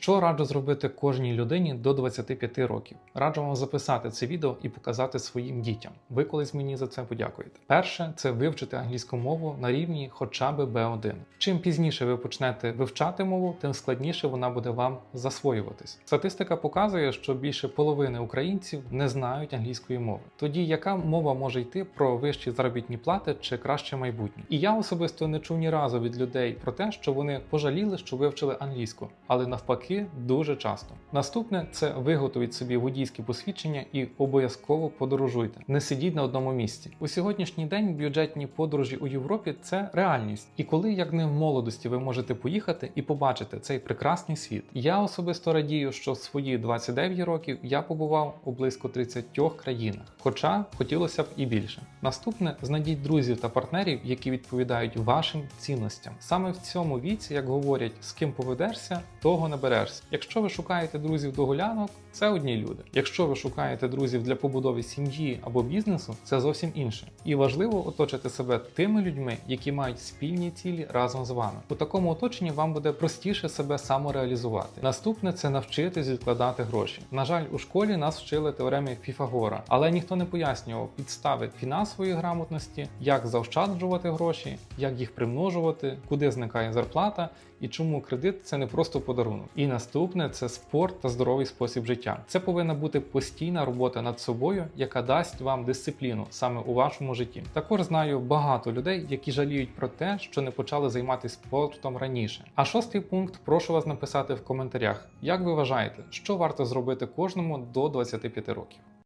Що раджу зробити кожній людині до 25 років? Раджу вам записати це відео і показати своїм дітям. Ви колись мені за це подякуєте. Перше це вивчити англійську мову на рівні хоча б B1. Чим пізніше ви почнете вивчати мову, тим складніше вона буде вам засвоюватись. Статистика показує, що більше половини українців не знають англійської мови. Тоді яка мова може йти про вищі заробітні плати чи краще майбутнє? І я особисто не чув ні разу від людей про те, що вони пожаліли, що вивчили англійську, але навпаки, дуже часто. Наступне це виготовіть собі водійське посвідчення і обов'язково подорожуйте. Не сидіть на одному місці. У сьогоднішній день бюджетні подорожі у Європі це реальність. І коли як не в молодості ви можете поїхати і побачити цей прекрасний світ. Я особисто радію, що в свої 29 років я побував у близько 30 країнах, хоча хотілося б і більше. Наступне знайдіть друзів та партнерів, які відповідають вашим цінностям. Саме в цьому віці, як говорять, з ким поведешся, того наберешся. Якщо ви шукаєте друзів до гулянок, це одні люди. Якщо ви шукаєте друзів для побудови сім'ї або бізнесу, це зовсім інше. І важливо оточити себе тими людьми, які мають спільні цілі разом з вами. У такому оточенні вам буде простіше себе самореалізувати. Наступне це навчитись відкладати гроші. На жаль, у школі нас вчили теоремі Фіфагора, але ніхто не пояснював підстави фінансової грамотності, як заощаджувати гроші, як їх примножувати, куди зникає зарплата і чому кредит це не просто подарунок. І наступне це спорт та здоровий спосіб життя. Це повинна бути постійна робота над собою, яка дасть вам дисципліну саме у вашому житті. Також знаю багато людей, які жаліють про те, що не почали займатися спортом раніше. А шостий пункт прошу вас написати в коментарях, як ви вважаєте, що варто зробити кожному до 25 років.